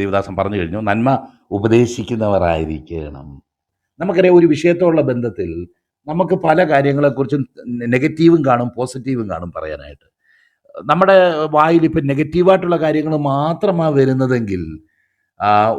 ദേവദാസൻ പറഞ്ഞു കഴിഞ്ഞു നന്മ ഉപദേശിക്കുന്നവരായിരിക്കണം. നമുക്കറിയാം ഒരു വിഷയത്തോടുള്ള ബന്ധത്തിൽ നമുക്ക് പല കാര്യങ്ങളെക്കുറിച്ചും നെഗറ്റീവും കാണും പോസിറ്റീവും കാണും പറയാനായിട്ട്. നമ്മുടെ വായിൽ ഇപ്പം നെഗറ്റീവായിട്ടുള്ള കാര്യങ്ങൾ മാത്രമാണ് വരുന്നതെങ്കിൽ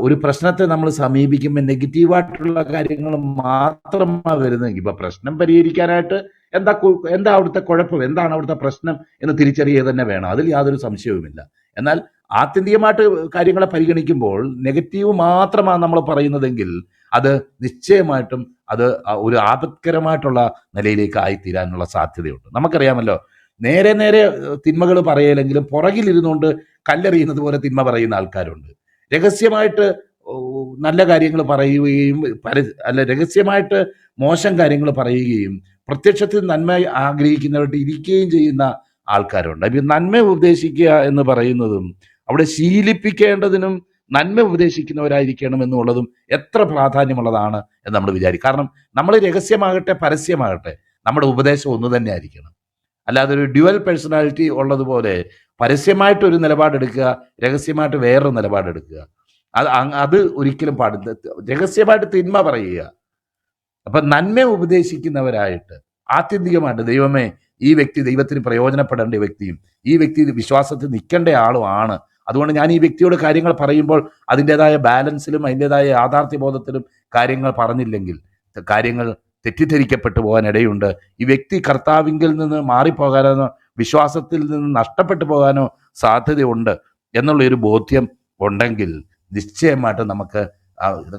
ഒരു പ്രശ്നത്തെ നമ്മൾ സമീപിക്കുമ്പോൾ നെഗറ്റീവായിട്ടുള്ള കാര്യങ്ങൾ മാത്രമാണ് വരുന്നതെങ്കിൽ ഇപ്പം പ്രശ്നം പരിഹരിക്കാനായിട്ട് എന്താ എന്താ അവിടുത്തെ കുഴപ്പം എന്താണ് അവിടുത്തെ പ്രശ്നം എന്ന് തിരിച്ചറിയുക തന്നെ വേണം. അതിൽ യാതൊരു സംശയവുമില്ല. എന്നാൽ ആത്യന്തികമായിട്ട് കാര്യങ്ങളെ പരിഗണിക്കുമ്പോൾ നെഗറ്റീവ് മാത്രമാണ് നമ്മൾ പറയുന്നതെങ്കിൽ അത് നിശ്ചയമായിട്ടും അത് ഒരു ആപത്കരമായിട്ടുള്ള നിലയിലേക്ക് ആയിത്തീരാനുള്ള സാധ്യതയുണ്ട്. നമുക്കറിയാമല്ലോ നേരെ നേരെ തിന്മകൾ പറയലെങ്കിലും പുറകിലിരുന്നുകൊണ്ട് കല്ലെറിയുന്നത് പോലെ തിന്മ പറയുന്ന ആൾക്കാരുണ്ട്. രഹസ്യമായിട്ട് നല്ല കാര്യങ്ങൾ പറയുകയും പര- അല്ല രഹസ്യമായിട്ട് മോശം കാര്യങ്ങൾ പറയുകയും പ്രത്യക്ഷത്തിൽ നന്മ ആഗ്രഹിക്കുന്നവരുടെ ഇരിക്കുകയും ചെയ്യുന്ന ആൾക്കാരുണ്ട്. അപ്പം നന്മ ഉപദേശിക്കുക എന്ന് പറയുന്നതും അവിടെ ശീലിപ്പിക്കേണ്ടതിനും നന്മ ഉപദേശിക്കുന്നവരായിരിക്കണം എന്നുള്ളതും എത്ര പ്രാധാന്യമുള്ളതാണ് എന്ന് നമ്മൾ വിചാരിക്കും. കാരണം നമ്മൾ രഹസ്യമാകട്ടെ പരസ്യമാകട്ടെ നമ്മുടെ ഉപദേശം ഒന്ന് തന്നെ ആയിരിക്കണം അല്ലാതെ ഒരു ഡ്യുവൽ പേഴ്സണാലിറ്റി ഉള്ളതുപോലെ പരസ്യമായിട്ട് ഒരു നിലപാടെടുക്കുക രഹസ്യമായിട്ട് വേറൊരു നിലപാടെടുക്കുക. അത് അത് ഒരിക്കലും പാടില്ല രഹസ്യമായിട്ട് തിന്മ പറയുക. അപ്പൊ നന്മ ഉപദേശിക്കുന്നവരായിട്ട് ആത്യന്തികമായിട്ട് ദൈവമേ ഈ വ്യക്തി ദൈവത്തിന് പ്രയോജനപ്പെടേണ്ട വ്യക്തിയും ഈ വ്യക്തി വിശ്വാസത്തിൽ നിൽക്കേണ്ട ആളുമാണ് അതുകൊണ്ട് ഞാൻ ഈ വ്യക്തിയോട് കാര്യങ്ങൾ പറയുമ്പോൾ അതിന്റെതായ ബാലൻസിലും അതിന്റെതായ യാഥാർത്ഥ്യബോധത്തിലും കാര്യങ്ങൾ പറഞ്ഞില്ലെങ്കിൽ കാര്യങ്ങൾ തെറ്റിദ്ധരിക്കപ്പെട്ടു പോകാൻ ഇടയുണ്ട് ഈ വ്യക്തി കർത്താവിങ്കിൽ നിന്ന് മാറിപ്പോകാനോ വിശ്വാസത്തിൽ നിന്ന് നഷ്ടപ്പെട്ടു പോകാനോ സാധ്യതയുണ്ട് എന്നുള്ളൊരു ബോധ്യം ഉണ്ടെങ്കിൽ നിശ്ചയമായിട്ട് നമുക്ക്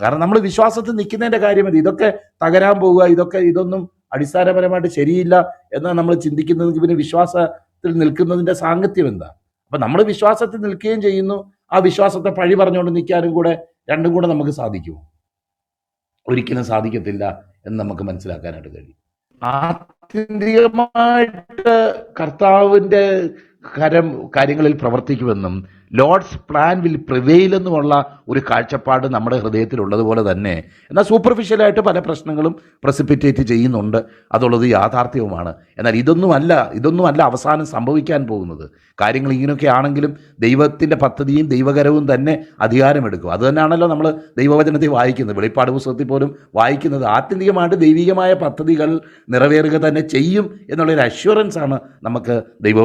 കാരണം നമ്മൾ വിശ്വാസത്തിൽ നിൽക്കുന്നതിന്റെ കാര്യം മതി ഇതൊക്കെ തകരാൻ പോവുക ഇതൊക്കെ ഇതൊന്നും അടിസ്ഥാനപരമായിട്ട് ശരിയില്ല എന്ന് നമ്മൾ ചിന്തിക്കുന്നത് പിന്നെ വിശ്വാസത്തിൽ നിൽക്കുന്നതിന്റെ സാങ്കത്യം എന്താ? അപ്പൊ നമ്മൾ വിശ്വാസത്തിൽ നിൽക്കുകയും ചെയ്യുന്നു. ആ വിശ്വാസത്തെ പഴി പറഞ്ഞുകൊണ്ട് നിൽക്കാനും കൂടെ രണ്ടും കൂടെ നമുക്ക് സാധിക്കുമോ? ഒരിക്കലും സാധിക്കത്തില്ല എന്ന് നമുക്ക് മനസ്സിലാക്കാനായിട്ട് കഴിയും. ആത്യന്തികമായിട്ട് കർത്താവിന്റെ കരം കാര്യങ്ങളിൽ പ്രവർത്തിക്കുമെന്നും ലോർഡ്സ് പ്ലാൻ വിൽ പ്രിവെയിൽ എന്നുമുള്ള ഒരു കാഴ്ചപ്പാട് നമ്മുടെ ഹൃദയത്തിലുള്ളതുപോലെ തന്നെ. എന്നാൽ സൂപ്പർഫിഷ്യലായിട്ട് പല പ്രശ്നങ്ങളും പ്രസിപ്പിറ്റേറ്റ് ചെയ്യുന്നുണ്ട്. അതുള്ളത് യാഥാർത്ഥ്യവുമാണ്. എന്നാൽ ഇതൊന്നുമല്ല ഇതൊന്നുമല്ല അവസാനം സംഭവിക്കാൻ പോകുന്നത്. കാര്യങ്ങൾ ഇങ്ങനെയൊക്കെ ആണെങ്കിലും ദൈവത്തിന്റെ പദ്ധതിയും ദൈവകരവും തന്നെ അധികാരമെടുക്കും. അത് തന്നെയാണല്ലോ നമ്മൾ ദൈവവചനത്തിൽ വായിക്കുന്നത്. വെളിപ്പാട് പുസ്തകത്തിൽ പോലും വായിക്കുന്നത് ആത്യന്തികമായിട്ട് ദൈവികമായ പദ്ധതികൾ നിറവേറുക തന്നെ ചെയ്യും എന്നുള്ളൊരു അഷ്വറൻസാണ് നമുക്ക് ദൈവ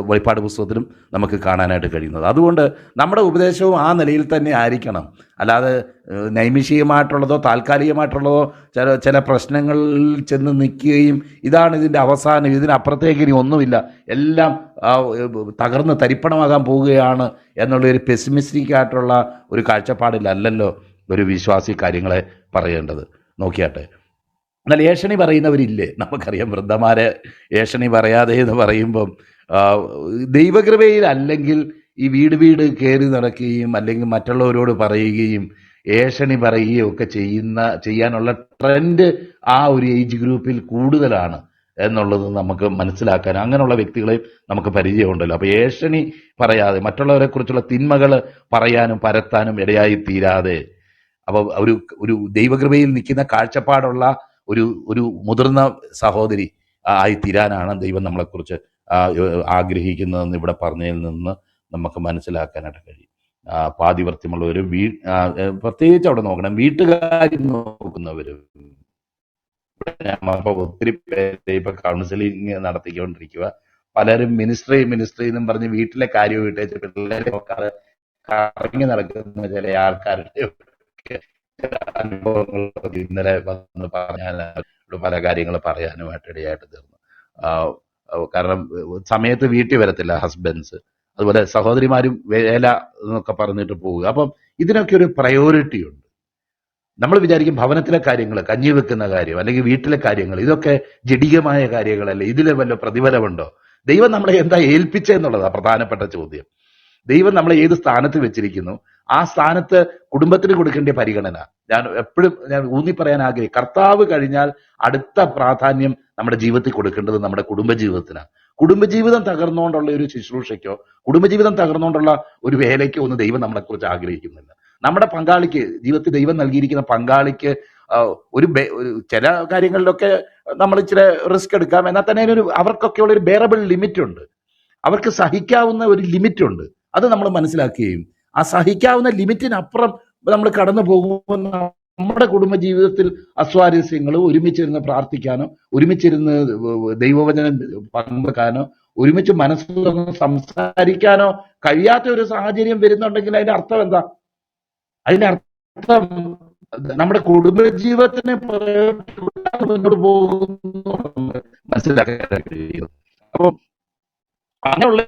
വെളിപ്പാട് പുസ്തകത്തിലും നമുക്ക് കാണാനായിട്ട് കഴിയുന്നത്. അതുകൊണ്ട് നമ്മുടെ ഉപദേശവും ആ നിലയിൽ തന്നെ ആയിരിക്കണം. അല്ലാതെ നൈമിഷികമായിട്ടുള്ളതോ താൽക്കാലികമായിട്ടുള്ളതോ ചില ചില പ്രശ്നങ്ങളിൽ ചെന്ന് നിൽക്കുകയും ഇതാണ് ഇതിന്റെ അവസാനം ഇതിനപ്പുറത്തേക്ക് ഇനി ഒന്നുമില്ല. എല്ലാം തകർന്ന് തരിപ്പണമാകാൻ പോവുകയാണ് എന്നുള്ള ഒരു പെസിമിസ്റ്റിക് ആയിട്ടുള്ള ഒരു കാഴ്ചപ്പാടിലല്ലല്ലോ ഒരു വിശ്വാസി കാര്യങ്ങളെ പറയേണ്ടത്. നോക്കിയാട്ടെ. എന്നാൽ ഏഷണി പറയുന്നവരില്ലേ? നമുക്കറിയാം വൃദ്ധമാരെ ഏഷണി പറയാതെ എന്ന് പറയുമ്പം അല്ലെങ്കിൽ ഈ വീട് വീട് കയറി നടക്കുകയും അല്ലെങ്കിൽ മറ്റുള്ളവരോട് പറയുകയും ഏഷണി പറയുകയും ഒക്കെ ചെയ്യുന്ന ചെയ്യാനുള്ള ട്രെൻഡ് ആ ഒരു ഏജ് ഗ്രൂപ്പിൽ കൂടുതലാണ് എന്നുള്ളത് നമുക്ക് മനസ്സിലാക്കാൻ അങ്ങനെയുള്ള വ്യക്തികളെ നമുക്ക് പരിചയമുണ്ടല്ലോ. അപ്പൊ ഏഷണി പറയാതെ മറ്റുള്ളവരെ കുറിച്ചുള്ള തിന്മകൾ പറയാനും പരത്താനും ഇടയായി തീരാതെ. അപ്പൊ ഒരു ഒരു ദൈവകൃപയിൽ നിൽക്കുന്ന കാഴ്ചപ്പാടുള്ള ഒരു ഒരു മുതിർന്ന സഹോദരി ആയി തീരാനാണ് ദൈവം നമ്മളെക്കുറിച്ച് ആഗ്രഹിക്കുന്നതെന്ന് ഇവിടെ പറഞ്ഞതിൽ നിന്ന് നമുക്ക് മനസ്സിലാക്കാനായിട്ട് കഴിയും. പാതിവൃത്യമുള്ളവരും വീ പ്രത്യേകിച്ച് അവിടെ നോക്കണം. വീട്ടുകാരി നോക്കുന്നവരും. ഒത്തിരി പേര് ഇപ്പൊ കൗൺസിലിംഗ് നടത്തിക്കൊണ്ടിരിക്കുക പലരും മിനിസ്ട്രി മിനിസ്ട്രി എന്നും പറഞ്ഞ് വീട്ടിലെ കാര്യം വിട്ടേച്ച് പിള്ളേരെ നോക്കാതെ കറങ്ങി നടക്കുന്ന ചില ആൾക്കാരുടെ അനുഭവങ്ങൾ ഇന്നലെ വന്ന് പറഞ്ഞാൽ പല കാര്യങ്ങൾ പറയാനുമായിട്ട് ഇടയായിട്ട് തീർന്നു. കാരണം സമയത്ത് വീട്ടിൽ വരത്തില്ല ഹസ്ബൻഡ്സ് അതുപോലെ സഹോദരിമാരും വേല എന്നൊക്കെ പറഞ്ഞിട്ട് പോവുക. അപ്പം ഇതിനൊക്കെ ഒരു പ്രയോറിറ്റി ഉണ്ട്. നമ്മൾ വിചാരിക്കും ഭവനത്തിലെ കാര്യങ്ങൾ കഞ്ഞി വെക്കുന്ന കാര്യം അല്ലെങ്കിൽ വീട്ടിലെ കാര്യങ്ങൾ ഇതൊക്കെ ജഡികമായ കാര്യങ്ങളല്ലേ ഇതിലെ വല്ല പ്രതിഫലമുണ്ടോ? ദൈവം നമ്മളെ എന്താ ഏൽപ്പിച്ചെന്നുള്ളതാണ് പ്രധാനപ്പെട്ട ചോദ്യം. ദൈവം നമ്മളെ ഏത് സ്ഥാനത്ത് വെച്ചിരിക്കുന്നു? ആ സ്ഥാനത്ത് കുടുംബത്തിന് കൊടുക്കേണ്ട പരിഗണന. ഞാൻ എപ്പോഴും ഞാൻ ഊന്നി പറയാൻ ആഗ്രഹിക്കും കർത്താവ് കഴിഞ്ഞാൽ അടുത്ത പ്രാധാന്യം നമ്മുടെ ജീവിതത്തിൽ കൊടുക്കേണ്ടത് നമ്മുടെ കുടുംബജീവിതത്തിനാണ്. കുടുംബജീവിതം തകർന്നുകൊണ്ടുള്ള ഒരു ശുശ്രൂഷയ്ക്കോ കുടുംബജീവിതം തകർന്നുകൊണ്ടുള്ള ഒരു വേലയ്ക്കോ ഒന്നും ദൈവം നമ്മളെക്കുറിച്ച് ആഗ്രഹിക്കുന്നില്ല. നമ്മുടെ പങ്കാളിക്ക് ജീവിതത്തിൽ ദൈവം നൽകിയിരിക്കുന്ന പങ്കാളിക്ക് ഒരു ചില കാര്യങ്ങളിലൊക്കെ നമ്മൾ ചില റിസ്ക് എടുക്കാം. എന്നാൽ തന്നെ അതിനൊരു അവർക്കൊക്കെയുള്ള ഒരു ബെയറബിൾ ലിമിറ്റ് ഉണ്ട്. അവർക്ക് സഹിക്കാവുന്ന ഒരു ലിമിറ്റ് ഉണ്ട്. അത് നമ്മൾ മനസ്സിലാക്കുകയും ആ സഹിക്കാവുന്ന ലിമിറ്റിനപ്പുറം നമ്മൾ കടന്നു പോകുമ്പോൾ നമ്മുടെ കുടുംബ ജീവിതത്തിൽ അസ്വാരസ്യങ്ങൾ ഒരുമിച്ചിരുന്ന് പ്രാർത്ഥിക്കാനോ ഒരുമിച്ചിരുന്ന് ദൈവവചനം പങ്കുവെക്കാനോ ഒരുമിച്ച് മനസ്സ് തുറന്ന് സംസാരിക്കാനോ കഴിയാത്ത ഒരു സാഹചര്യം വരുന്നുണ്ടെങ്കിൽ അതിന്റെ അർത്ഥം എന്താ? അതിന്റെ അർത്ഥം നമ്മുടെ കുടുംബ ജീവിതത്തിന് പ്രയോജനപ്പെടാതെ മുന്നോട്ട് പോകുന്നു മനസ്സിലാക്കാൻ കഴിയും അപ്പൊ അങ്ങനെയുള്ള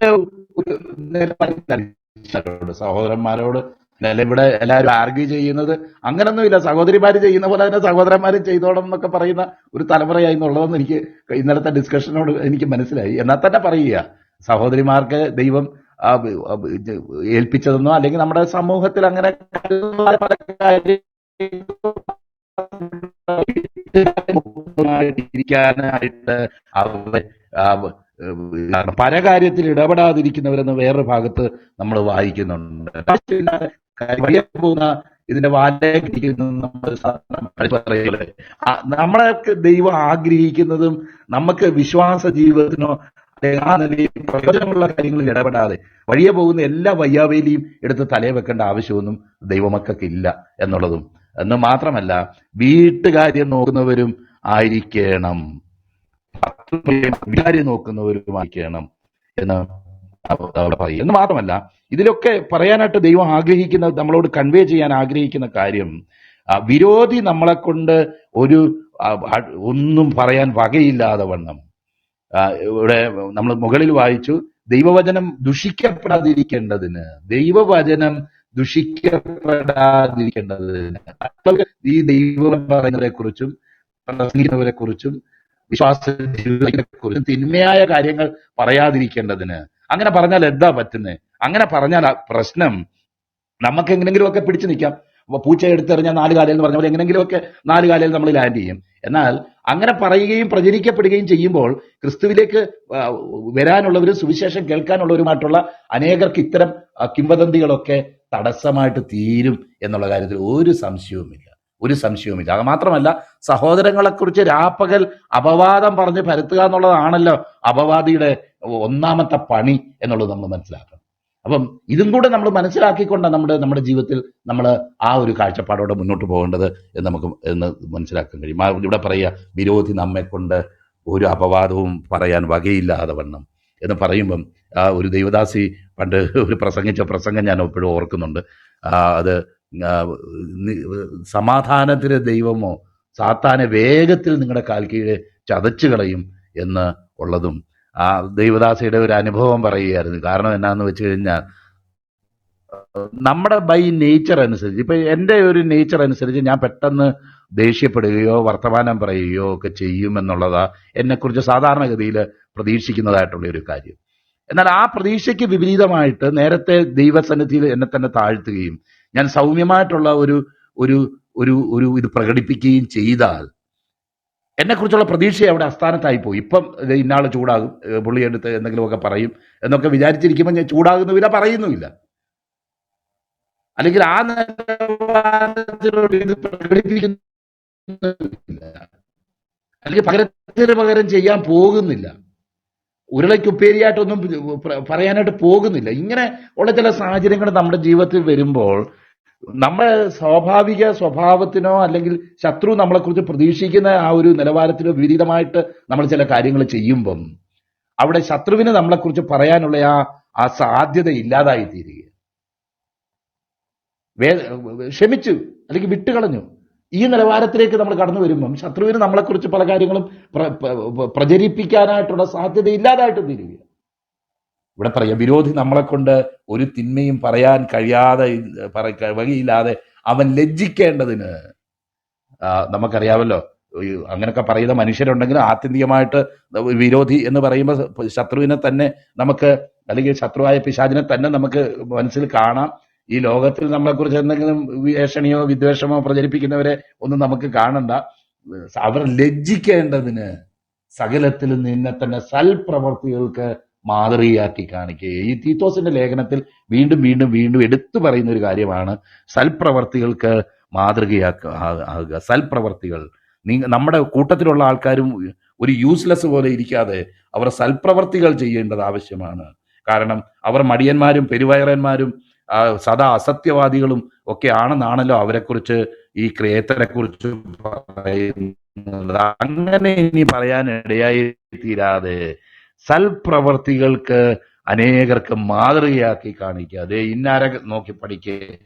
സഹോദരന്മാരോട് അല്ല ഇവിടെ എല്ലാവരും ആർഗ്യൂ ചെയ്യുന്നത് അങ്ങനൊന്നുമില്ല. സഹോദരിമാർ ചെയ്യുന്ന പോലെ തന്നെ സഹോദരന്മാരും ചെയ്തോണം എന്നൊക്കെ പറയുന്ന ഒരു തലമുറയായി എന്നുള്ളതെന്ന് എനിക്ക് ഇന്നലത്തെ ഡിസ്കഷനോട് എനിക്ക് മനസ്സിലായി. എന്നാൽ തന്നെ പറയുക സഹോദരിമാർക്ക് ദൈവം ഏൽപ്പിച്ചതെന്നോ അല്ലെങ്കിൽ നമ്മുടെ സമൂഹത്തിൽ അങ്ങനെ ഇരിക്കാനായിട്ട് അവർ ആ, ഏഹ്, പല കാര്യത്തിൽ ഇടപെടാതിരിക്കുന്നവരെന്ന് വേറൊരു ഭാഗത്ത് നമ്മൾ വായിക്കുന്നുണ്ട്. വഴിയെ പോകുന്ന ഇതിന്റെ വാലേക്ക് നമ്മളൊക്കെ ദൈവം ആഗ്രഹിക്കുന്നതും നമുക്ക് വിശ്വാസ ജീവിതത്തിനോ ആ നിലയിൽ പ്രയോജനമുള്ള കാര്യങ്ങളിൽ ഇടപെടാതെ വഴിയെ പോകുന്ന എല്ലാ വയ്യാവേലിയും എടുത്ത് തലയെ വെക്കേണ്ട ആവശ്യമൊന്നും ദൈവമക്കൾക്ക് ഇല്ല എന്നുള്ളതും. എന്ന് മാത്രമല്ല വീട്ടുകാര്യം നോക്കുന്നവരും ആയിരിക്കണം. വീട്ടുകാര്യം നോക്കുന്നവരുമായിരിക്കണം എന്ന് അവ- അവിടെ പറയും എന്ന് മാത്രമല്ല ഇതിലൊക്കെ പറയാനായിട്ട് ദൈവം ആഗ്രഹിക്കുന്ന നമ്മളോട് കൺവേ ചെയ്യാൻ ആഗ്രഹിക്കുന്ന കാര്യം വിരോധി നമ്മളെ കൊണ്ട് ഒരു ഒന്നും പറയാൻ വകയില്ലാതെ വണ്ണം. ഇവിടെ നമ്മൾ മുകളിൽ വായിച്ചു ദൈവവചനം ദുഷിക്കപ്പെടാതിരിക്കേണ്ടതിന് ദൈവവചനം ദുഷിക്കപ്പെടാതിരിക്കേണ്ടതിന്. ഈ ദൈവം പറയുന്നതിനെ കുറിച്ചും പ്രസംഗിക്കുന്നവരെ കുറിച്ചും വിശ്വാസ തിന്മയായ കാര്യങ്ങൾ പറയാതിരിക്കേണ്ടതിന്. അങ്ങനെ പറഞ്ഞാൽ എന്താ പറ്റുന്നത് അങ്ങനെ പറഞ്ഞാൽ പ്രശ്നം നമുക്ക് എങ്ങനെങ്കിലും ഒക്കെ പിടിച്ചു നിൽക്കാം. പൂച്ച എടുത്തെറിഞ്ഞാൽ നാല് കാലയിൽ എന്ന് പറഞ്ഞ പോലെ എങ്ങനെങ്കിലും ഒക്കെ നാല് കാലയിൽ നമ്മൾ ലാൻഡ് ചെയ്യും. എന്നാൽ അങ്ങനെ പറയുകയും പ്രചരിക്കപ്പെടുകയും ചെയ്യുമ്പോൾ ക്രിസ്തുവിലേക്ക് വരാനുള്ളവരും സുവിശേഷം കേൾക്കാനുള്ളവരുമായിട്ടുള്ള അനേകർക്ക് ഇത്തരം കിംവദന്തികളൊക്കെ തടസ്സമായിട്ട് തീരും എന്നുള്ള കാര്യത്തിൽ ഒരു സംശയവുമില്ല. ഒരു സംശയവുമില്ല. അത് മാത്രമല്ല സഹോദരങ്ങളെക്കുറിച്ച് രാപ്പകൽ അപവാദം പറഞ്ഞ് പരത്തുക എന്നുള്ളതാണല്ലോ അപവാദിയുടെ ഒന്നാമത്തെ പണി എന്നുള്ളത് നമ്മൾ മനസ്സിലാക്കണം. അപ്പം ഇതും കൂടെ നമ്മൾ മനസ്സിലാക്കിക്കൊണ്ട് നമ്മുടെ നമ്മുടെ ജീവിതത്തിൽ നമ്മൾ ആ ഒരു കാഴ്ചപ്പാടോടെ മുന്നോട്ട് പോകേണ്ടത് എന്ന് നമുക്ക് എന്ന് മനസ്സിലാക്കാൻ കഴിയും. ഇവിടെ പറയുക വിരോധി നമ്മെ കൊണ്ട് ഒരു അപവാദവും പറയാൻ വകയില്ലാതെ വണ്ണം എന്ന് പറയുമ്പം ഒരു ദൈവദാസി പണ്ട് ഒരു പ്രസംഗിച്ച പ്രസംഗം ഞാൻ എപ്പോഴും ഓർക്കുന്നുണ്ട്. അത് സമാധാനത്തിന് ദൈവമോ സാത്താനെ വേഗത്തിൽ നിങ്ങളുടെ കാൽ കീഴെ ചതച്ചു കളയും എന്ന് ഉള്ളതും ആ ദൈവദാസിയുടെ ഒരു അനുഭവം പറയുകയായിരുന്നു. കാരണം എന്നാന്ന് വെച്ച് കഴിഞ്ഞാൽ നമ്മുടെ ബൈ നേച്ചർ അനുസരിച്ച് ഇപ്പൊ എന്റെ ഒരു നേച്ചർ അനുസരിച്ച് ഞാൻ പെട്ടെന്ന് ദേഷ്യപ്പെടുകയോ വർത്തമാനം പറയുകയോ ഒക്കെ ചെയ്യുമെന്നുള്ളതാ എന്നെക്കുറിച്ച് സാധാരണഗതിയിൽ പ്രതീക്ഷിക്കുന്നതായിട്ടുള്ള ഒരു കാര്യം. എന്നാൽ ആ പ്രതീക്ഷയ്ക്ക് വിപരീതമായിട്ട് നേരത്തെ ദൈവസന്നിധിയിൽ എന്നെ തന്നെ താഴ്ത്തുകയും ഞാൻ സൗമ്യമായിട്ടുള്ള ഒരു ഒരു ഒരു ഒരു ഇത് പ്രകടിപ്പിക്കുകയും ചെയ്താൽ എന്നെക്കുറിച്ചുള്ള പ്രതീക്ഷ അവിടെ അസ്ഥാനത്തായി പോയി. ഇപ്പം ഇന്നാൾ ചൂടാകും പുള്ളി എടുത്ത് എന്തെങ്കിലുമൊക്കെ പറയും എന്നൊക്കെ വിചാരിച്ചിരിക്കുമ്പോൾ ഞാൻ ചൂടാകുന്നുമില്ല പറയുന്നുമില്ല. അല്ലെങ്കിൽ ആ അല്ലെങ്കിൽ പകരത്തിന് പകരം ചെയ്യാൻ പോകുന്നില്ല. ഉരുളയ്ക്കുപ്പേരിയായിട്ടൊന്നും പ്ര- പറയാനായിട്ട് പോകുന്നില്ല. ഇങ്ങനെ ഉള്ള ചില സാഹചര്യങ്ങൾ നമ്മുടെ ജീവിതത്തിൽ വരുമ്പോൾ നമ്മുടെ സ്വാഭാവിക സ്വഭാവത്തിനോ അല്ലെങ്കിൽ ശത്രു നമ്മളെക്കുറിച്ച് പ്രതീക്ഷിക്കുന്ന ആ ഒരു നിലവാരത്തിനോ വിപരീതമായിട്ട് നമ്മൾ ചില കാര്യങ്ങൾ ചെയ്യുമ്പം അവിടെ ശത്രുവിന് നമ്മളെക്കുറിച്ച് പറയാനുള്ള ആ ആ സാധ്യത ഇല്ലാതായി തീരുക വേ ക്ഷമിച്ചു അല്ലെങ്കിൽ വിട്ടുകളഞ്ഞു. ഈ നിലവാരത്തിലേക്ക് നമ്മൾ കടന്നു വരുമ്പം ശത്രുവിന് നമ്മളെക്കുറിച്ച് പല കാര്യങ്ങളും പ്ര- പ്ര- പ്രചരിപ്പിക്കാനായിട്ടുള്ള സാധ്യത ഇല്ലാതായിട്ട് തീരുക ഇവിടെ പറയാം വിരോധി നമ്മളെ കൊണ്ട് ഒരു തിന്മയും പറയാൻ കഴിയാതെ വകയില്ലാതെ അവൻ ലജ്ജിക്കേണ്ടതിന്. നമുക്കറിയാമല്ലോ അങ്ങനെയൊക്കെ പറയുന്ന മനുഷ്യരുണ്ടെങ്കിലും ആത്യന്തികമായിട്ട് വിരോധി എന്ന് പറയുമ്പോൾ ശത്രുവിനെ തന്നെ നമുക്ക് അല്ലെങ്കിൽ ശത്രുവായ പിശാചിനെ തന്നെ നമുക്ക് മനസ്സിൽ കാണാം. ഈ ലോകത്തിൽ നമ്മളെക്കുറിച്ച് എന്തെങ്കിലും ഏഷണിയോ വിദ്വേഷമോ പ്രചരിപ്പിക്കുന്നവരെ ഒന്നും നമുക്ക് കാണണ്ട. അവർ ലജ്ജിക്കേണ്ടതിന് സകലത്തിൽ നിന്നെ തന്നെ സൽപ്രവർത്തികൾക്ക് മാതൃകയാക്കി കാണിക്കുക. ഈ തീത്തോസിന്റെ ലേഖനത്തിൽ വീണ്ടും വീണ്ടും വീണ്ടും എടുത്തു പറയുന്ന ഒരു കാര്യമാണ് സൽപ്രവർത്തികൾക്ക് മാതൃകയാക്കുക ആകുക. സൽപ്രവർത്തികൾ. നമ്മുടെ കൂട്ടത്തിലുള്ള ആൾക്കാരും ഒരു യൂസ്ലെസ് പോലെ ഇരിക്കാതെ അവർ സൽപ്രവർത്തികൾ ചെയ്യേണ്ടത് ആവശ്യമാണ്. കാരണം അവർ മടിയന്മാരും പെരുവയറന്മാരും സദാ അസത്യവാദികളും ഒക്കെ ആണെന്നാണല്ലോ അവരെക്കുറിച്ച് ഈ ക്രിയേറ്ററെ കുറിച്ച് പറയുന്നത്. അങ്ങനെ ഇനി പറയാൻ ഇടയായി തീരാതെ സൽപ്രവർത്തികൾക്ക് അനേകർക്ക് മാതൃകയാക്കി കാണിക്കുക. അതേ ഇന്നാരെ നോക്കി പഠിക്ക്.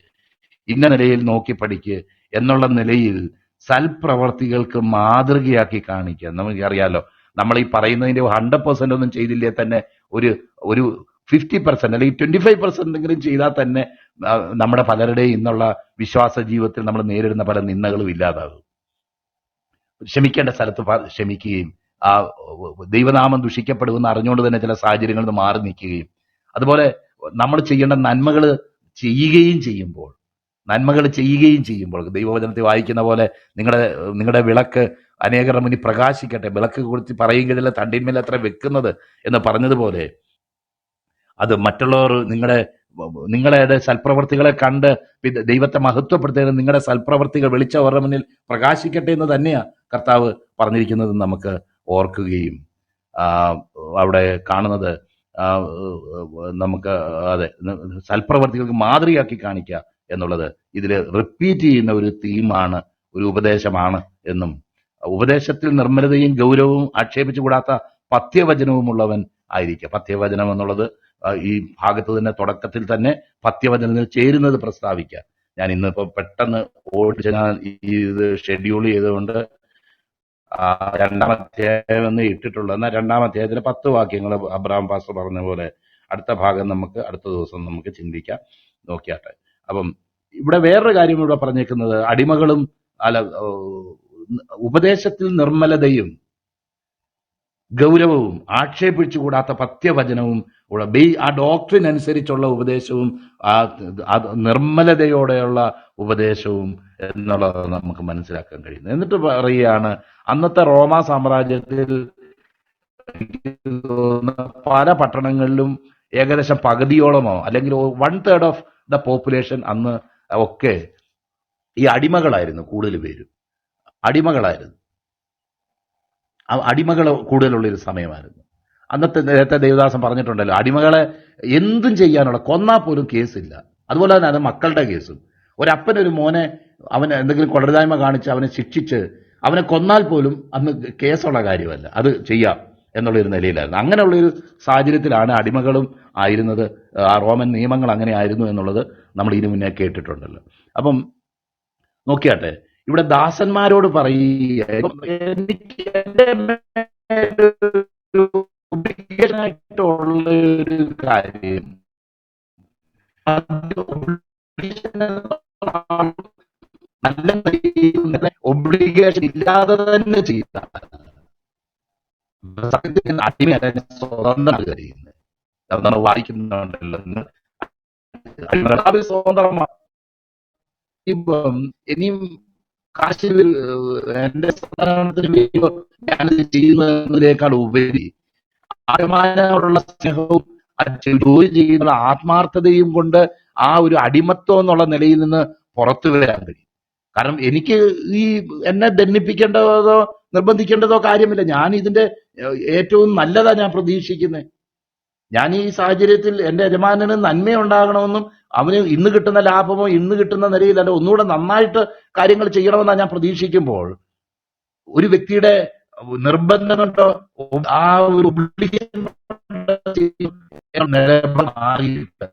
ഇന്ന നിലയിൽ നോക്കി പഠിക്ക് എന്നുള്ള നിലയിൽ സൽപ്രവർത്തികൾക്ക് മാതൃകയാക്കി കാണിക്കുക. നമുക്കറിയാലോ നമ്മൾ ഈ പറയുന്നതിന്റെ ഹൺഡ്രഡ് പെർസെന്റ് ഒന്നും ചെയ്തില്ലേ തന്നെ ഒരു ഒരു ഫിഫ്റ്റി പെർസെന്റ് അല്ലെങ്കിൽ ട്വന്റി ഫൈവ് പെർസെന്റ് എങ്കിലും ചെയ്താൽ തന്നെ നമ്മുടെ പലരുടെയും ഇന്നുള്ള വിശ്വാസ ജീവിതത്തിൽ നമ്മൾ നേരിടുന്ന പല നിന്ദകളും ഇല്ലാതാകും. ക്ഷമിക്കേണ്ട സ്ഥലത്ത് ക്ഷമിക്കുകയും ആ ദൈവനാമം ദുഷിക്കപ്പെടുമെന്ന് അറിഞ്ഞുകൊണ്ട് തന്നെ ചില സാഹചര്യങ്ങളിൽ നിന്ന് മാറി നിൽക്കുകയും. അതുപോലെ നമ്മൾ ചെയ്യേണ്ട നന്മകൾ ചെയ്യുകയും ചെയ്യുമ്പോൾ നന്മകൾ ചെയ്യുകയും ചെയ്യുമ്പോൾ ദൈവവചനത്തെ വായിക്കുന്ന പോലെ നിങ്ങളുടെ നിങ്ങളുടെ വിളക്ക് അനേകരുടെ മുന്നിൽ പ്രകാശിക്കട്ടെ. വിളക്ക് കുറിച്ച് പറയുകയില്ല തണ്ടിന്മേൽ അത്ര വെക്കുന്നത് എന്ന് പറഞ്ഞതുപോലെ അത് മറ്റുള്ളവർ നിങ്ങളുടെ നിങ്ങളുടെ സൽപ്രവർത്തികളെ കണ്ട് ദൈവത്തെ മഹത്വപ്പെടുത്തുന്നത് നിങ്ങളുടെ സൽപ്രവർത്തികൾ വെളിച്ച അവരുടെ മുന്നിൽ പ്രകാശിക്കട്ടെ എന്ന് തന്നെയാണ് കർത്താവ് പറഞ്ഞിരിക്കുന്നത് നമുക്ക് ഓർക്കുകയും അവിടെ കാണുന്നത് നമുക്ക് അതെ സൽപ്രവർത്തികൾക്ക് മാതൃകയാക്കി കാണിക്കുക എന്നുള്ളത്. ഇതിൽ റിപ്പീറ്റ് ചെയ്യുന്ന ഒരു തീമാണ് ഒരു ഉപദേശമാണ് എന്നും. ഉപദേശത്തിൽ നിർമ്മലതയും ഗൗരവവും ആക്ഷേപിച്ചുകൂടാത്ത പഥ്യവചനവും ഉള്ളവൻ ആയിരിക്കുക പഥ്യവചനം എന്നുള്ളത് ഈ ഭാഗത്ത് തന്നെ തുടക്കത്തിൽ തന്നെ പഥ്യവചനത്തിൽ ചേരുന്നത് പ്രസ്താവിക്കുക ഞാൻ ഇന്നിപ്പോ പെട്ടെന്ന് ഓടിച്ച് ഞാൻ ഇത് ഷെഡ്യൂൾ ചെയ്തുകൊണ്ട് രണ്ടാം അധ്യായം എന്ന് ഇട്ടിട്ടുള്ളത് എന്നാൽ രണ്ടാം അധ്യായത്തിലെ പത്ത് വാക്യങ്ങൾ അബ്രഹാം പാസ്റ്റർ പറഞ്ഞ പോലെ അടുത്ത ഭാഗം നമുക്ക് അടുത്ത ദിവസം നമുക്ക് ചിന്തിക്കാം നോക്കിയാട്ടെ. അപ്പം ഇവിടെ വേറൊരു കാര്യം ഇവിടെ പറഞ്ഞേക്കുന്നത് അടിമകളും അല്ല ഉപദേശത്തിൽ നിർമ്മലതയും ഗൗരവവും ആക്ഷേപിച്ചുകൂടാത്ത പത്യവചനവും ഉള്ള ആ ഡോക്ട്രിൻ അനുസരിച്ചുള്ള ഉപദേശവും ആ നിർമ്മലതയോടെയുള്ള ഉപദേശവും എന്നുള്ളത് നമുക്ക് മനസ്സിലാക്കാൻ കഴിയുന്നു. എന്നിട്ട് പറയുകയാണ് അന്നത്തെ റോമ സാമ്രാജ്യത്തിൽ പല പട്ടണങ്ങളിലും ഏകദേശം പകുതിയോളമോ അല്ലെങ്കിൽ one third of the population അന്ന് ഒക്കെ ഈ അടിമകളായിരുന്നു കൂടുതൽ പേരും. അടിമകളായിരുന്നു. അടിമകൾ കൂടുതലുള്ള ഒരു സമയമായിരുന്നു. അന്നത്തെ നേരത്തെ ദേവദാസൻ പറഞ്ഞിട്ടുണ്ടല്ലോ അടിമകളെ എന്തും ചെയ്യാനുള്ള കൊന്നാൽ പോലും കേസില്ല. അതുപോലെ തന്നെ അത് മക്കളുടെ കേസും. ഒരപ്പനൊരു ഒരു മോനെ അവന് എന്തെങ്കിലും കൊള്ളരുതായ്മ കാണിച്ച് അവനെ ശിക്ഷിച്ച് അവനെ കൊന്നാൽ പോലും അന്ന് കേസുള്ള കാര്യമല്ല. അത് ചെയ്യാം എന്നുള്ളൊരു നിലയിലായിരുന്നു. അങ്ങനെയുള്ളൊരു സാഹചര്യത്തിലാണ് അടിമകളും ആയിരുന്നത്. ആ റോമൻ നിയമങ്ങൾ അങ്ങനെ ആയിരുന്നു എന്നുള്ളത് നമ്മൾ ഇതിനു മുന്നേ കേട്ടിട്ടുണ്ടല്ലോ. അപ്പം നോക്കിയാട്ടെ ഇവിടെ ദാസന്മാരോട് പറയുക. എനിക്ക് ഒരു കാര്യം നല്ല ഒബ്ലിഗേഷൻ ഇല്ലാതെ തന്നെ ചെയ്ത അതാണ് വായിക്കുന്നുണ്ടല്ലോ സ്വതന്ത്രമാണ് ഇപ്പം ഇനിയും കാശ് എന്റെ ചെയ്യുന്നതിനേക്കാൾ ഉപരി ആത്മാനോടുള്ള സ്നേഹവും ജോലി ചെയ്യുന്ന ആത്മാർത്ഥതയും കൊണ്ട് ആ ഒരു അടിമത്വം എന്നുള്ള നിലയിൽ നിന്ന് പുറത്തു വരാൻ കഴിയും. കാരണം എനിക്ക് ഈ എന്നെ ദണ്ണിപ്പിക്കേണ്ടതോ നിർബന്ധിക്കേണ്ടതോ കാര്യമില്ല. ഞാൻ ഇതിന്റെ ഏറ്റവും നല്ലതാ ഞാൻ പ്രതീക്ഷിക്കുന്നത് ഞാൻ ഈ സാഹചര്യത്തിൽ എന്റെ യജമാനന് നന്മയുണ്ടാകണമെന്നും അവന് ഇന്ന് കിട്ടുന്ന ലാഭമോ ഇന്ന് കിട്ടുന്ന നിലയിൽ അല്ല ഒന്നുകൂടെ നന്നായിട്ട് കാര്യങ്ങൾ ചെയ്യണമെന്നാണ് ഞാൻ പ്രതീക്ഷിക്കുമ്പോൾ ഒരു വ്യക്തിയുടെ നിർബന്ധം ആ ഒരു മാറിയിട്ട്